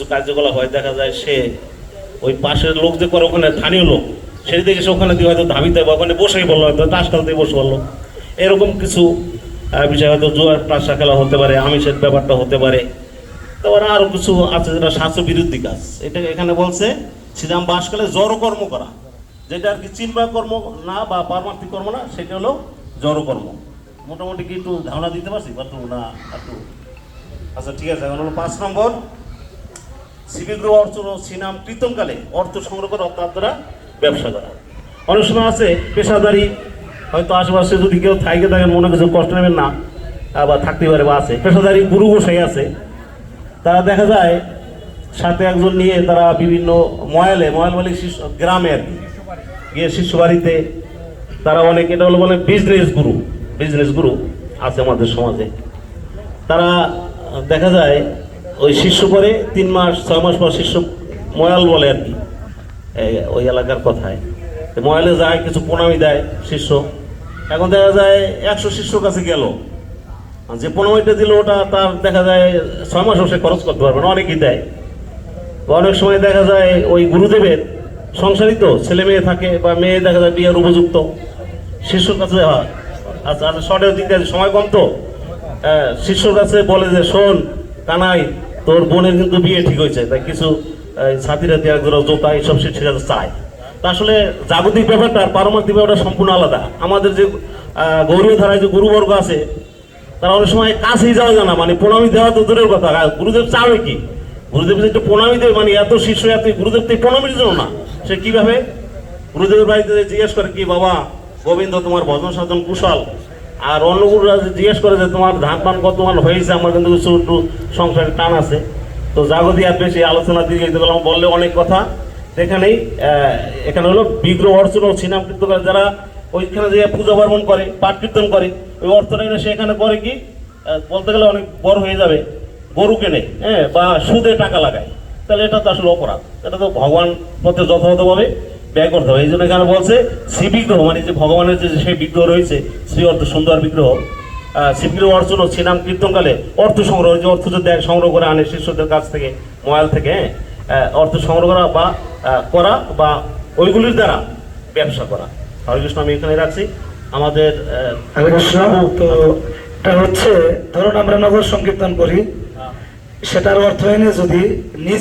কিছু কার্যকলাপ হয়, দেখা যায় সে ওই পাশের লোক যে করে, ওখানে স্থানীয় লোক সেই দেখে সে ওখানে দিয়ে হয়তো ধাবিতে বা ওখানে বসেই বলল হয়তো তাস খেলতে বসে বলল এরকম কিছু বিষয় হয়তো জোয়ার পাশা খেলা হতে পারে, আমিষের ব্যাপারটা হতে পারে। তারপরে আরও কিছু আছে যেটা স্বাস্থ্য বিরোধী কাজ। এটা এখানে বলছে শ্রীরাম বাসকালে জড় কর্ম করা। যেটা আর কি চিন্তা কর্ম না বা পারমার্থিক কর্ম না, সেটা হলো জড় কর্ম। মোটামুটি কি একটু ধারণা দিতে পারছি? না, একটু। আচ্ছা ঠিক আছে, এখন হলো পাঁচ নম্বর। অর্চন ও সিনাম কীর্তনকালে অর্থ সংগ্রহ করে অর্থাৎ দ্বারা ব্যবসা করা। অনেক সময় আছে পেশাদারি, হয়তো আশেপাশে যদি কেউ থাকে থাকেন, মনে কিছু কষ্ট নেবেন না, আবার থাকতে পারে বা আছে। পেশাদারি গুরু বসে আছে। তারা দেখা যায় সাথে একজন নিয়ে তারা বিভিন্ন ময়ালে, ময়াল বলে শিশু, গ্রামে আর কি। গিয়ে শিশু বাড়িতে তারা অনেক, এটা হলো বলে বিজনেস গুরু বিজনেস গুরু আছে আমাদের সমাজে। তারা দেখা যায় ওই শিষ্য করে তিন মাস, ছয় মাস পর শিষ্য ময়াল বলে আর কি ওই এলাকার কথায়। ময়ালে যায়, কিছু প্রণামী দেয় শিষ্য। এখন দেখা যায় একশো শিষ্যর কাছে গেল। যে প্রণামীটা দিল, ওটা তার দেখা যায় ছয় মাসও সে খরচ করতে পারবে না, অনেকেই দেয়। অনেক সময় দেখা যায় ওই গুরুদেবের সংসারই তো ছেলে মেয়ে থাকে বা মেয়ে দেখা যায় বিয়ের উপযুক্ত, শিষ্যর কাছে হয়। আচ্ছা শর্টের দিক সময় কম তো। শিষ্যর কাছে বলে যে, শোন কানাই তোর বোনের কিন্তু বিয়ে ঠিক হয়েছে তাই কিছু ছাতিরা দিয়ে জোতা এইসব শিষ্যের কাছে চায়। তা আসলে জাগতিক ব্যাপারটা আর পারমার্থিক ব্যাপারটা সম্পূর্ণ আলাদা। আমাদের যে আহ, গৌরী ধারায় যে গুরুবর্গ আছে তারা অনেক সময় কাছেই যাওয়া যায় না মানে প্রণামী দেওয়া তো দূরের কথা। গুরুদেব চাবে কি? গুরুদেব একটু প্রণামী দেবে মানে এত শিষ্য এত গুরুদেব তো প্রণামীর জন্য না। সে কীভাবে? গুরুদেবের বাড়িতে জিজ্ঞেস করে কি বাবা গোবিন্দ তোমার ভজন সাধন কুশল? আর অন্য গুরুরা জিজ্ঞেস করে যে তোমার ধান পান কত মান হয়েছে, আমার কিন্তু কিছু একটু সংসারে টান আছে। তো জাগতি আর বেশি আলোচনা দিয়ে যেতে গেলাম বললে অনেক কথা। এখানেই এখানে হলো বিগ্রহ অর্চন ও সিনাম করে যারা ওইখানে যে পূজা পার্বণ করে, পাঠ কীর্তন করে, ওই অর্থটা সেখানে করে কি বলতে গেলে অনেক বড় হয়ে যাবে। গরু কেনে হ্যাঁ বা সুদে টাকা লাগায়। তাহলে এটা তো আসলে অপরাধ। এটা তো ভগবান পথে যথাযথভাবে ব্যয় করতে হবে। এই জন্য এখানে বলছে শ্রী বিগ্রহ মানে যে ভগবানের যে সেই বিগ্রহ রয়েছে শ্রী অর্থ সুন্দর বিগ্রহ আহ, অর্চন ও সিনাম কীর্তনকালে অর্থ সংগ্রহ যে অর্থ যে দেয় সংগ্রহ করে আনে শিষ্যদের কাছ থেকে মোবাইল থেকে হ্যাঁ, অর্থ সংগ্রহ করা বা করা বা ওইগুলির দ্বারা ব্যবসা করা। হরে কৃষ্ণ আমি এখানে রাখছি। আমাদের হরে কৃষ্ণ তো এটা হচ্ছে ধরুন আমরা নগর সংকীর্তন করি সেটার অর্থ এনে যদি নিজ